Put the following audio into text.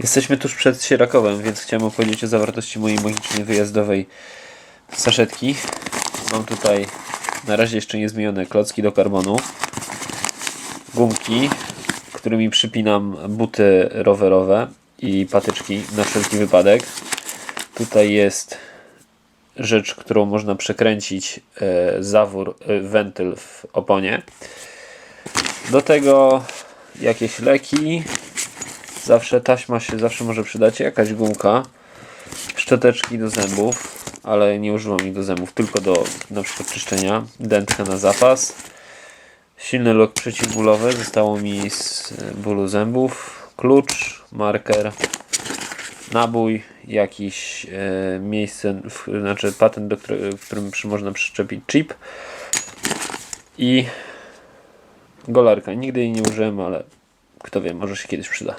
Jesteśmy tuż przed Sierakowem, więc chciałem opowiedzieć o zawartości mojej magicznej wyjazdowej saszetki. Mam tutaj na razie jeszcze niezmienione klocki do karbonu, gumki, którymi przypinam buty rowerowe i patyczki na wszelki wypadek. Tutaj jest rzecz, którą można przekręcić e, zawór, e, wentyl w oponie. Do tego jakieś leki, Zawsze taśma się zawsze może przydać, jakaś gumka, szczoteczki do zębów, ale nie używam ich do zębów, tylko do na przykład czyszczenia, dętka na zapas, silny lok przeciwbólowy, zostało mi z bólu zębów, klucz, marker, nabój, jakiś e, miejsce, w, znaczy patent, do które, w którym przy, można przyczepić chip i golarka. Nigdy jej nie użyłem, ale kto wie, może się kiedyś przyda.